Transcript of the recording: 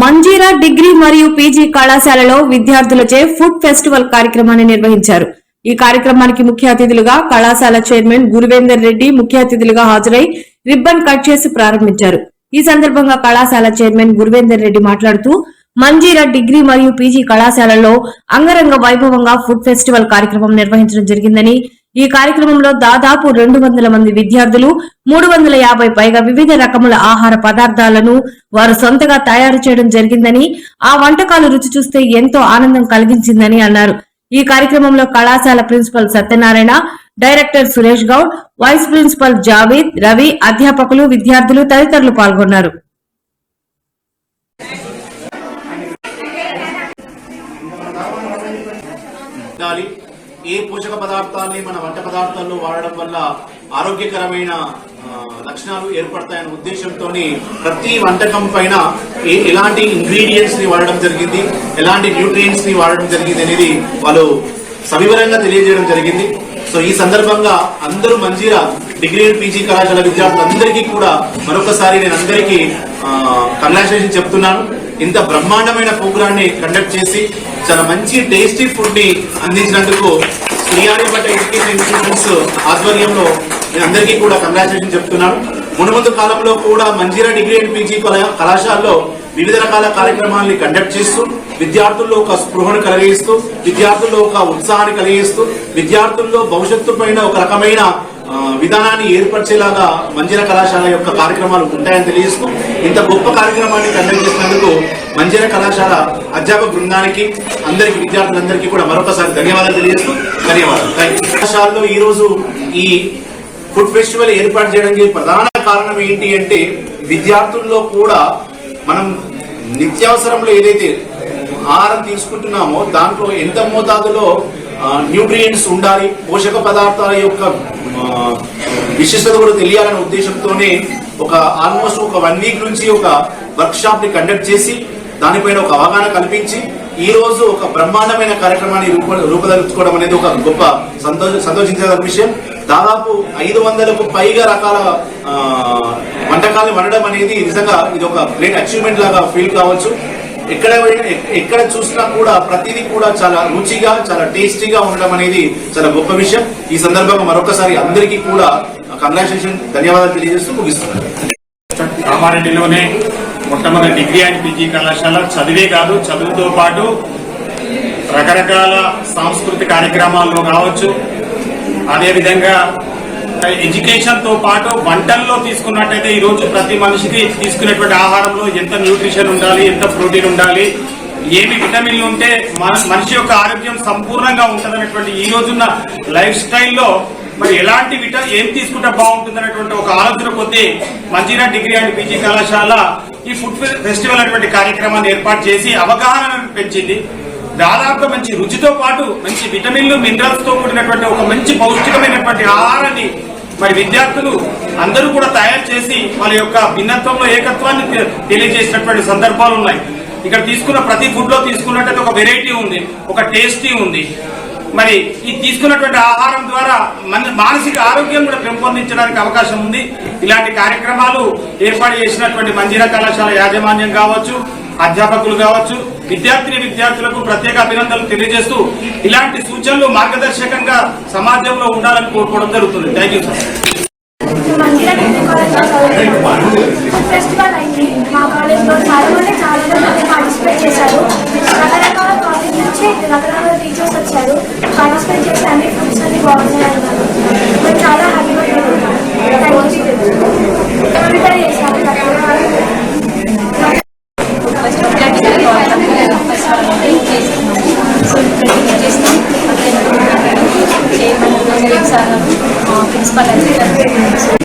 Manjira degree మరియు PG కళాశాలలో విద్యార్థులచే food festival కార్యక్రమాన్ని నిర్వహించారు. ఈ కార్యక్రమానికి ముఖ్య అతిథులుగా కళాశాల చైర్మన్ గురువేందర్ రెడ్డి ముఖ్య అతిథులుగా హాజరై రిబ్బన్ కట్ చేసి ప్రారంభించారు. ఈ సందర్భంగా కళాశాల చైర్మన్ గురువేందర్ రెడ్డి మాట్లాడుతూ మంజీరా డిగ్రీ మరియు పీజీ కళాశాలలో అంగరంగ వైభవంగా ఫుడ్ ఫెస్టివల్ కార్యక్రమం నిర్వహించడం జరిగిందని ఈ కార్యక్రమంలో దాదాపు రెండు వందల మంది విద్యార్థులు మూడు వందల యాభై పైగా వివిధ రకముల ఆహార పదార్థాలను వారు సొంతగా తయారు చేయడం జరిగిందని ఆ వంటకాలు రుచి చూస్తే ఎంతో ఆనందం కలిగించిందని అన్నారు. ఈ కార్యక్రమంలో కళాశాల principal Satyanarayana director Suresh Goud vice principal Javed Ravi అధ్యాపకులు విద్యార్థులు తదితరులు పాల్గొన్నారు. ఏ పోషక పదార్థాన్ని మన వంట పదార్థాల్లో వాడడం వల్ల ఆరోగ్యకరమైన లక్షణాలు ఏర్పడతాయనే ఉద్దేశంతో ప్రతి వంటకం పైన ఏ- ఎలాంటి ఇంగ్రీడియంట్స్ని వాడడం జరిగింది ఎలాంటి న్యూట్రియంట్స్ని వాడడం జరిగింది అనేది వాళ్ళు సవివరంగా తెలియజేయడం జరిగింది. సో ఈ సందర్భంగా అందరూ మంచిగా డిగ్రీ పీజీ కళాశాల విద్యార్థులందరికీ కూడా మరొకసారి నేను అందరికీ కంగ్రాచులేషన్ చెప్తున్నాను. ఇంత బ్రహ్మాండమైన ప్రోగ్రాన్ని కండక్ట్ చేసి చాలా మంచి టేస్టీ ఫుడ్ని అందించినందుకు శ్రీయారి భట్ ఎడ్యుకేషన్ ఇన్స్టిట్యూషన్స్ ఆధ్వర్యంలో నేను అందరికీ కూడా కంగ్రాచులేషన్ చెప్తున్నాను. మునుముందు కాలంలో కూడా మంజీరా డిగ్రీ అండ్ పీజీ కళా- కళాశాలలో వివిధ రకాల కార్యక్రమాల్ని కండక్ట్ చేస్తూ విద్యార్థుల్లో ఒక స్పృహను కలిగిస్తూ విద్యార్థుల్లో ఒక ఉత్సాహాన్ని కలిగిస్తూ విద్యార్థుల్లో భవిష్యత్తు పైన ఒక రకమైన విధానాన్ని ఏర్పరిచేలాగా మంజీర కళాశాల యొక్క కార్యక్రమాలు ఉంటాయని తెలియజేస్తూ ఇంత గొప్ప కార్యక్రమాన్ని కండక్ట్ చేసినందుకు మంజీర కళాశాల అధ్యాపక బృందానికి అందరికి విద్యార్థులందరికీ కూడా మరొకసారి ధన్యవాదాలు తెలియజేస్తూ ధన్యవాదాలు. థ్యాంక్ కళాశాలలో ఈ రోజు ఈ ఫుడ్ ఫెస్టివల్ ఏర్పాటు చేయడానికి ప్రధాన కారణం ఏంటి అంటే విద్యార్థుల్లో కూడా మనం నిత్యావసరంలో ఏదైతే ఆహారం తీసుకుంటున్నామో దాంట్లో ఎంత మోతాదులో న్యూట్రియంట్స్ ఉండాలి పోషక పదార్థాల యొక్క విశిష్టత కూడా తెలియాలనే ఉద్దేశంతోనే ఒక ఆల్మోస్ట్ ఒక వన్ వీక్ నుంచి ఒక వర్క్ షాప్ని కండక్ట్ చేసి దానిపైన ఒక అవగాహన కల్పించి ఈ రోజు ఒక బ్రహ్మాండమైన కార్యక్రమాన్ని రూప రూపొందించుకోవడం అనేది ఒక గొప్ప సంతోష సంతోషించదగ్గ విషయం. దాదాపు ఐదు వందలకు పైగా రకాల వంటకాలు వండడం అనేది నిజంగా ఇది ఒక గ్రేట్ అచీవ్మెంట్ లాగా ఫీల్ కావచ్చు. ఎక్కడ ఎక్కడ చూసినా కూడా ప్రతిదీ కూడా చాలా రుచిగా చాలా టేస్టీగా ఉండడం అనేది చాలా గొప్ప విషయం. ఈ సందర్భంగా మరొకసారి అందరికీ కూడా కంగ్రాచులేషన్ ధన్యవాదాలు తెలియజేస్తూ ముగిస్తున్నాను. కామారెడ్డిలోనే మొట్టమొదటి డిగ్రీ అండ్ పీజీ కళాశాల. చదివే కాదు చదువుతో పాటు రకరకాల సాంస్కృతిక కార్యక్రమాల్లో కావచ్చు అదేవిధంగా ఎడ్యుకేషన్తో పాటు వంటల్లో తీసుకున్నట్టయితే ఈ రోజు ప్రతి మనిషికి తీసుకునేటువంటి ఆహారంలో ఎంత న్యూట్రిషన్ ఉండాలి ఎంత ప్రోటీన్ ఉండాలి ఏమి విటమిన్లు ఉంటే మన- మనిషి యొక్క ఆరోగ్యం సంపూర్ణంగా ఉంటుందనేటువంటి ఈ రోజున్న లైఫ్ స్టైల్లో మరి ఎలాంటి విట ఏం తీసుకుంటే బాగుంటుంది అనేటువంటి ఒక ఆలోచన కొద్దీ మంజీరా డిగ్రీ అండ్ పీజీ కళాశాల ఈ ఫుడ్ ఫెస్టివల్ అనేటువంటి కార్యక్రమాన్ని ఏర్పాటు చేసి అవగాహన పెంచింది. దాదాపుగా మంచి రుచితో పాటు మంచి విటమిన్లు మినరల్స్తో కూడినటువంటి ఒక మంచి పౌష్టికమైనటువంటి ఆహారాన్ని మరి విద్యార్థులు అందరూ కూడా తయారు చేసి వాళ్ళ యొక్క భిన్నత్వంలో ఏకత్వాన్ని తెలియజేసినటువంటి సందర్భాలు ఉన్నాయి. ఇక్కడ తీసుకున్న ప్రతి ఫుడ్లో తీసుకున్నట్టయితే ఒక వెరైటీ ఉంది ఒక టేస్టీ ఉంది. మరి ఈ తీసుకున్నటువంటి ఆహారం ద్వారా మన మానసిక ఆరోగ్యం కూడా పెంపొందించడానికి అవకాశం ఉంది. ఇలాంటి కార్యక్రమాలు ఏర్పాటు చేసినటువంటి మంజీరా కళాశాల యాజమాన్యం కావచ్చు అధ్యాపకులు కావచ్చు విద్యార్థిని విద్యార్థులకు ప్రత్యేక అభినందనలు తెలియజేస్తూ ఇలాంటి సూచనలు మార్గదర్శకంగా సమాజంలో ఉండాలని కోరుకోవడం జరుగుతుంది. థ్యాంక్ యూ సార్ ఫెస్టివల్ అయింది. మా కాలేజ్లో చాలా చాలా మంది పార్టిసిపేట్ చేశారు. రకరకాల కాలేజ్ నుంచి రకరకాల టీచర్స్ వచ్చారు. పార్టిసిపేట్ చేసి అన్ని ఫుడ్స్ అన్ని బాగున్నాయి అన్నారు మేము చాలా హ్యాపీగా సార్ గారు ప్రిన్సిపల్ అయితే